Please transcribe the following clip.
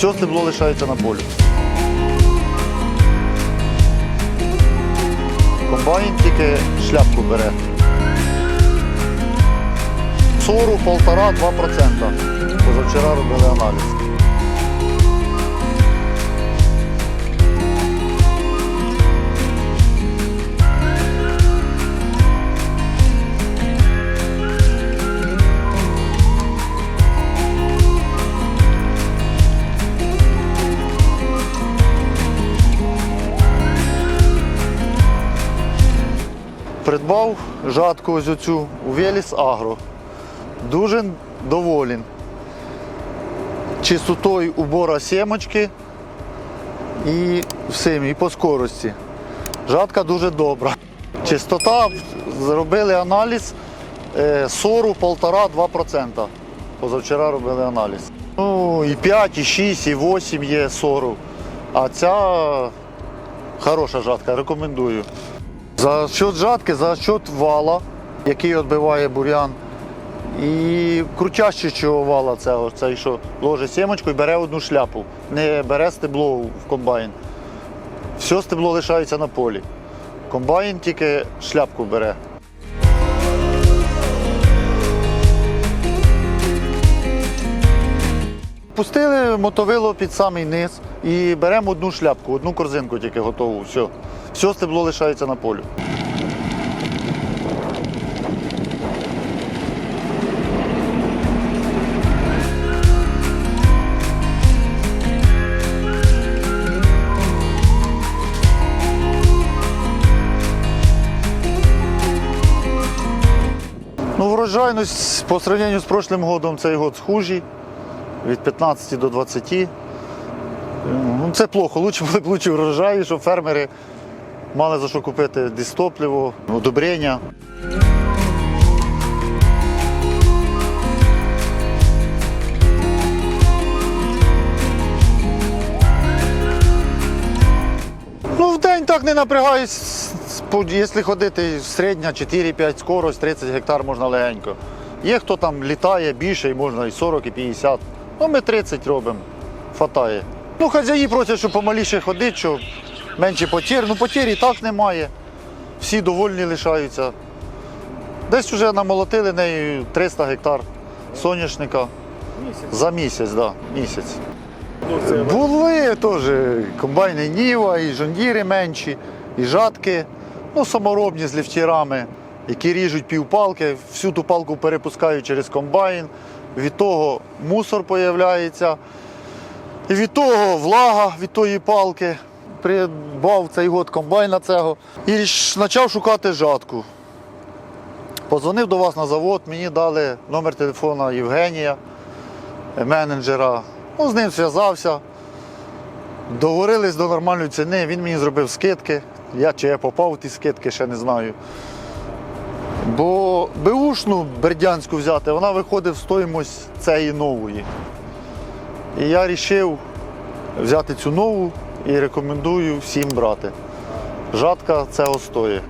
Все стебло лишається на полі. Комбайн тільки шляпку бере. Сору 1,5-2%. Позавчора робили аналіз. Придбав жатку ось оцю у Веліс Агро. Дуже доволен. Чистотою убора сімочки і всім, і по скорості. Жатка дуже добра. Чистота, зробили аналіз е, сору 1,5-2%. Позавчора робили аналіз. Ну, і 5, і 6, і 8 є сору. А ця хороша жатка, рекомендую. За счет жатки, за счет вала, який відбиває бур'ян. І крутящого вала цього, цей, що ложить сімочку і бере одну шляпу, не бере стебло в комбайн. Все стебло лишається на полі. Комбайн тільки шляпку бере. Пустили мотовило під самий низ і беремо одну шляпку, одну корзинку тільки готову. Все. Все стебло лишається на полі. Ну, врожайність по сравнению з прошлым годом цей год схужий. Від 15 до 20. Ну, це плохо. Лучше були б лучше врожаї, щоб фермери мали за що купити дистопливо, удобрення. Ну, в день так не напрягаюсь. Якщо ходити середня 4-5 скорость, 30 гектар можна легенько. Є хто там літає більше, і можна і 40, і 50. Ну, ми 30 робимо, фатає. Ну, хазяї просять, щоб помаліше ходити, щоб менше потір. Ну, потір і так немає. Всі довольні лишаються. Десь вже намолотили нею 300 гектар соняшника за місяць, да, місяць. Були теж комбайни Ніва, і жондіри менші, і жатки, ну, саморобні з ліфтірами, які ріжуть півпалки, всю ту палку перепускають через комбайн. Від того мусор появляється, і від того влага від тої палки. Придбав цей год комбайна цього і почав шукати жатку. Позвонив до вас на завод, мені дали номер телефона Євгенія, менеджера. Ну, з ним зв'язався. Договорились до нормальної ціни, він мені зробив скидки. Я чи я попав у ті скидки, ще не знаю. Бо беушну бердянську взяти, вона виходить в стоїмость цієї нової. І я вирішив взяти цю нову і рекомендую всім брати. Жатка це стоїть.